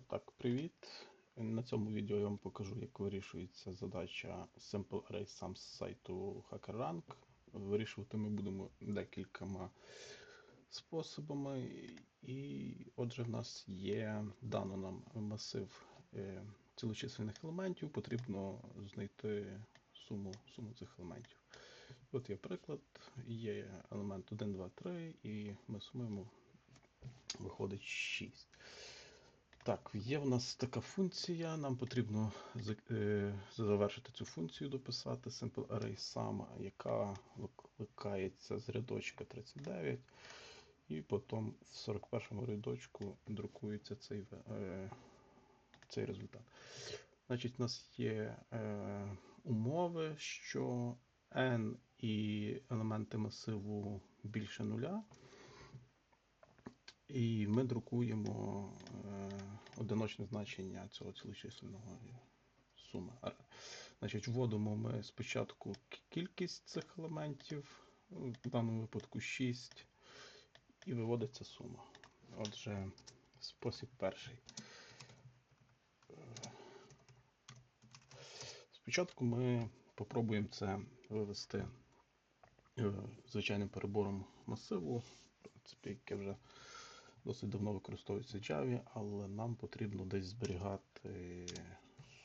Так, привіт. На цьому відео я вам покажу, як вирішується задача Simple Array Sum з сайту HackerRank. Вирішувати ми будемо декількома способами. І отже, в нас є дано нам масив е, цілочисленних елементів, потрібно знайти суму, суму цих елементів. От є приклад, є елемент 1, 2, 3, і ми сумуємо, виходить 6. Так, є в нас така функція. Нам потрібно е, завершити цю функцію, дописати Simple Array Sum, яка викликається з рядочка 39, і потім в 41-му рядочку друкується цей, е, цей результат. Значить, у нас є е, умови, що n і елементи масиву більше нуля. І ми друкуємо е, одиночне значення цього цілочисленного суми. Значить, вводимо ми спочатку кількість цих елементів, в даному випадку 6, і виводиться сума. Отже, спосіб перший. Е, Спочатку ми попробуємо це вивести е, звичайним перебором масиву, в принципі, яке вже досить давно використовується Java, але нам потрібно десь зберігати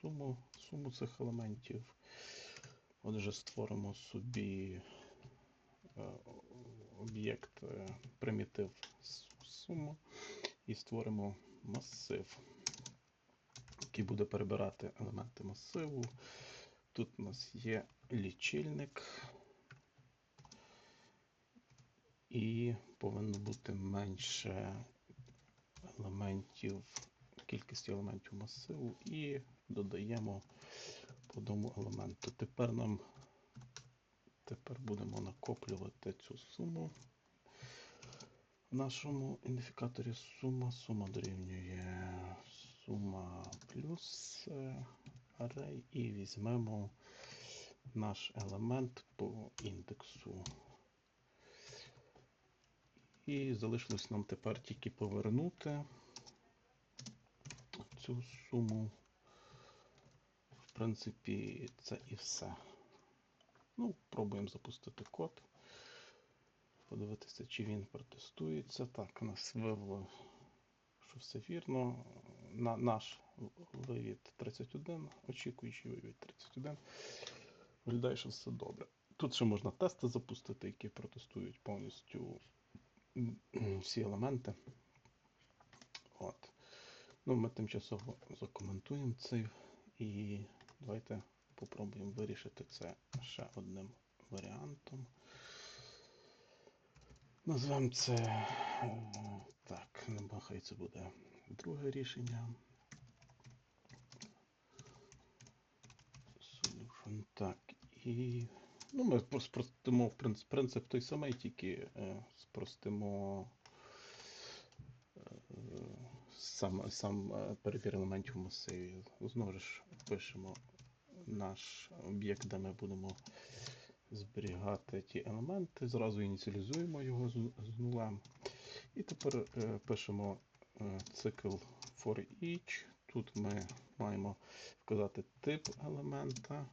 суму, суму цих елементів. Отже, створимо собі е, об'єкт е, примітив с- сума і створимо масив, який буде перебирати елементи масиву. Тут у нас є лічильник. І повинно бути менше елементів, кількості елементів масиву і додаємо по одному елементу. Тепер нам тепер будемо накоплювати цю суму. В нашому ідентифікаторі сума. Сума дорівнює сума плюс е, array і візьмемо наш елемент по індексу. І залишилось нам тепер тільки повернути цю суму. В принципі, це і все. Ну, пробуємо запустити код. Подивитися, чи він протестується. Так, нас вивело, що все вірно. На, наш вивід 31, очікуючий вивід 31. Виглядає, що все добре. Тут ще можна тести запустити, які протестують повністю всі елементи. От. Ну, ми тимчасово закоментуємо це і давайте попробуємо вирішити це ще одним варіантом. Назвемо це е, так, нехай це буде друге рішення. Solution. Так, і ну, ми спростимо в принцип, той самий, тільки е, спростимо е, сам, сам е, перебір елементів в масиві. Знову ж пишемо наш об'єкт, де ми будемо зберігати ті елементи. Зразу ініціалізуємо його з, нулем. І тепер пишемо цикл for each. Тут ми маємо вказати тип елемента,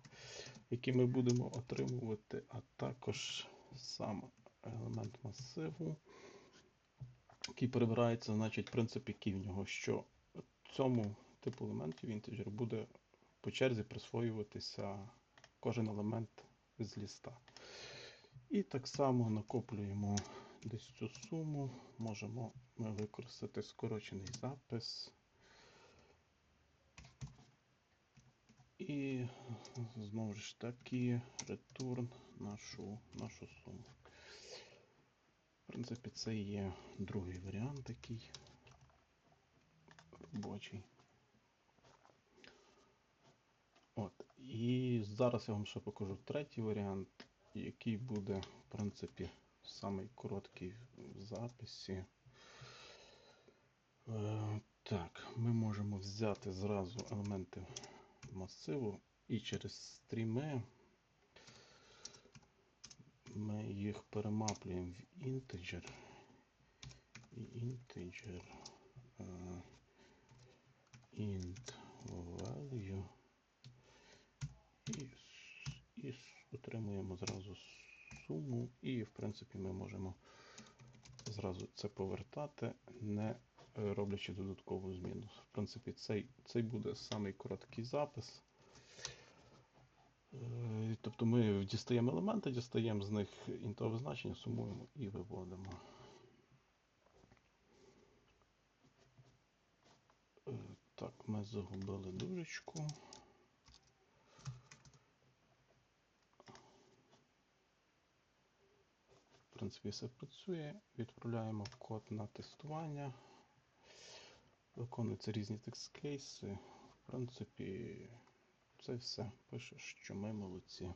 який ми будемо отримувати, а також сам елемент масиву, який перебирається, значить, принцип, який в нього, що цьому типу елементів інтеджер буде по черзі присвоюватися кожен елемент з ліста. І так само накоплюємо десь цю суму, можемо використати скорочений запис. І знову ж таки return нашу, нашу суму. В принципі, це є другий варіант такий робочий. От. І зараз я вам ще покажу третій варіант, який буде, в принципі, самий короткий в записі. Е, так, ми можемо взяти зразу елементи масиву і через стріми ми їх перемаплюємо в інтеджер. І інтеджер. Е, int value і, і отримуємо зразу суму, і в принципі ми можемо зразу це повертати, не роблячи додаткову зміну. В принципі, цей, цей буде самий короткий запис. Е, Тобто ми дістаємо елементи, дістаємо з них інтове значення, сумуємо і виводимо. Е, Так, ми загубили дужечку. В принципі, все працює. Відправляємо код на тестування. Виконуються різні текст-кейси. В принципі, це все пише, що ми молодці.